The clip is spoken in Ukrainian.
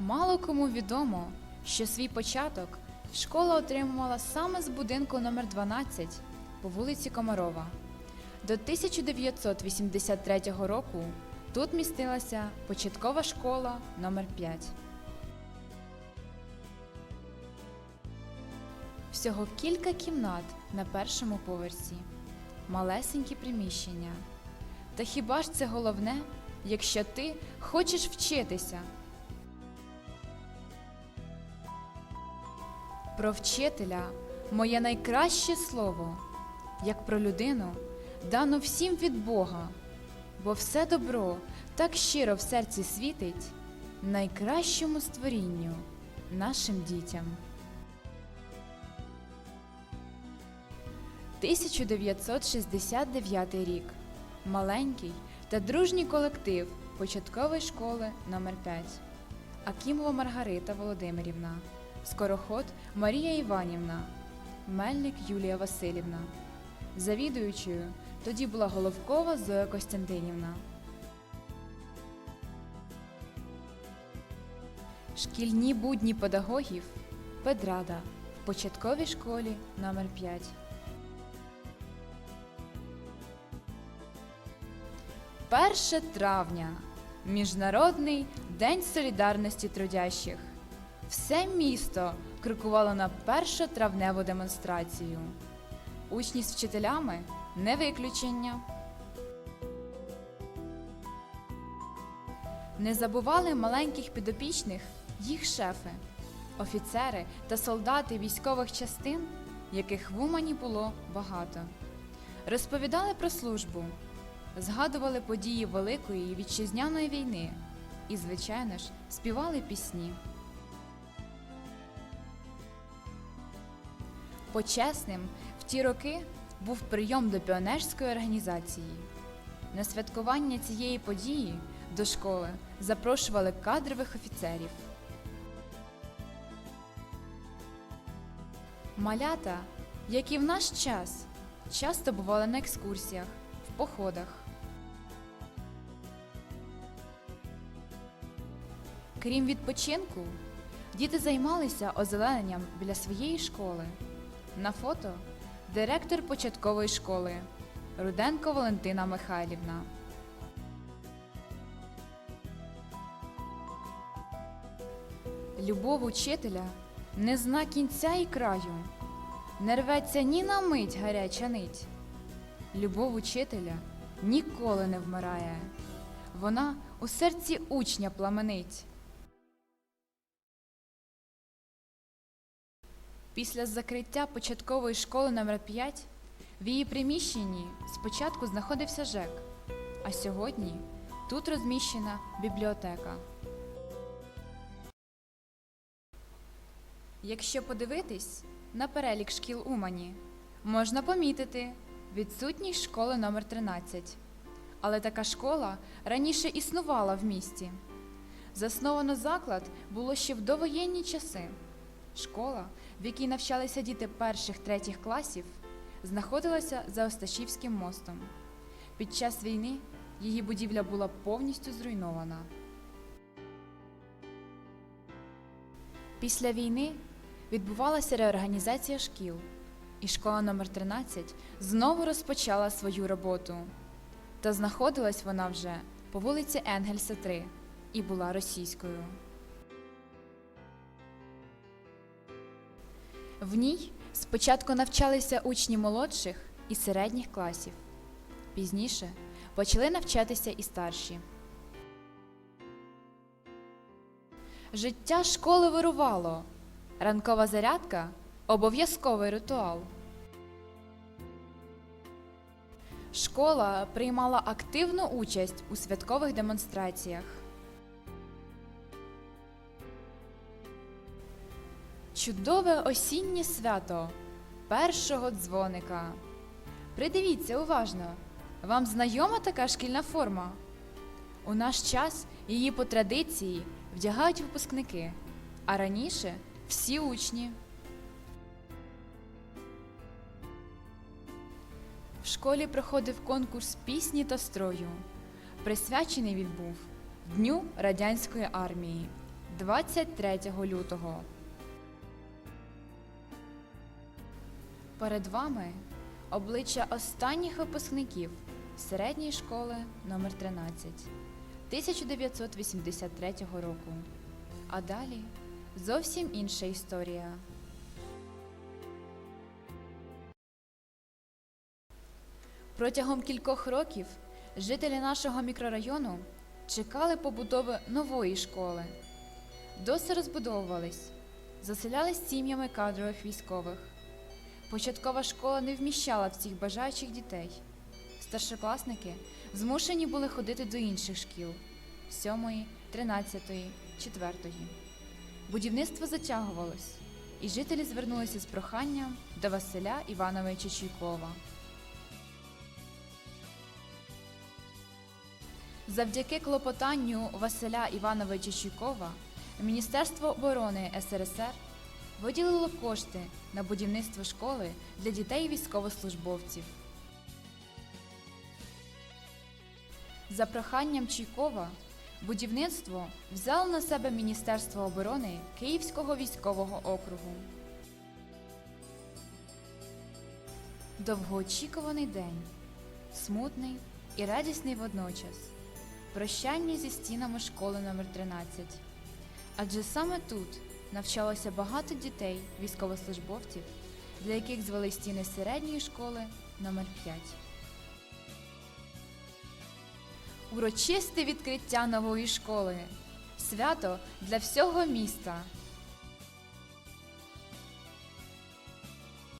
Мало кому відомо, що свій початок школа отримувала саме з будинку номер 12 по вулиці Комарова. До 1983 року тут містилася початкова школа номер 5 Всього кілька кімнат на першому поверсі, малесенькі приміщення. Та хіба ж це головне, якщо ти хочеш вчитися? Про вчителя моє найкраще слово, як про людину, дано всім від Бога, бо все добро так щиро в серці світить найкращому створінню нашим дітям. 1969 рік. Маленький та дружній колектив початкової школи номер 5 Акімова Маргарита Володимирівна, Скороход Марія Іванівна, Мельник Юлія Васильівна. Завідуючою тоді була Головкова Зоя Костянтинівна. Шкільні будні педагогів Педрада в початковій школі номер 5 1 травня Міжнародний день солідарності трудящих. Все місто крокувало на першотравневу демонстрацію. Учні з вчителями не виключення. Не забували маленьких підопічних їх шефи, офіцери та солдати військових частин, яких в Умані було багато. Розповідали про службу, згадували події Великої вітчизняної війни і, звичайно ж, співали пісні. Почесним в ті роки був прийом до піонерської організації. На святкування цієї події до школи запрошували кадрових офіцерів. Малята, як і в наш час, часто бували на екскурсіях, в походах. Крім відпочинку, діти займалися озелененням біля своєї школи. На фото директор початкової школи Руденко Валентина Михайлівна. Любов учителя не зна кінця і краю, не рветься ні на мить гаряча нить. Любов учителя ніколи не вмирає, вона у серці учня пламенить. Після закриття початкової школи номер 5 в її приміщенні спочатку знаходився ЖЕК, а сьогодні тут розміщена бібліотека. Якщо подивитись на перелік шкіл Умані, можна помітити відсутність школи номер 13. Але така школа раніше існувала в місті. Засновано заклад було ще в довоєнні часи. Школа, в якій навчалися діти перших третіх класів, знаходилася за Осташівським мостом. Під час війни її будівля була повністю зруйнована. Після війни відбувалася реорганізація шкіл, і школа номер 13 знову розпочала свою роботу. Та знаходилась вона вже по вулиці Енгельса 3 і була російською. В ній спочатку навчалися учні молодших і середніх класів. Пізніше почали навчатися і старші. Життя школи вирувало. Ранкова зарядка обов'язковий ритуал. Школа приймала активну участь у святкових демонстраціях. Чудове осіннє свято першого дзвоника. Придивіться уважно. Вам знайома така шкільна форма? У наш час її по традиції вдягають випускники, а раніше всі учні. В школі проходив конкурс пісні та строю. Присвячений він був Дню радянської армії. 23 лютого. Перед вами обличчя останніх випускників середньої школи номер 13 1983 року. А далі зовсім інша історія. Протягом кількох років жителі нашого мікрорайону чекали побудови нової школи. Доси розбудовувались, заселялись сім'ями кадрових військових. Початкова школа не вміщала всіх бажаючих дітей. Старшокласники змушені були ходити до інших шкіл 7, 13, 4. Будівництво затягувалось, і жителі звернулися з проханням до Василя Івановича Чуйкова. Завдяки клопотанню Василя Івановича Чуйкова Міністерство оборони СРСР виділило кошти на будівництво школи для дітей військовослужбовців. За проханням Чуйкова будівництво взяло на себе Міністерство оборони Київського військового округу. Довгоочікуваний день, смутний і радісний водночас. Прощання зі стінами школи номер 13 Адже саме тут навчалося багато дітей, військовослужбовців, для яких звели стіни середньої школи номер 5 Урочисте відкриття нової школи. Свято для всього міста.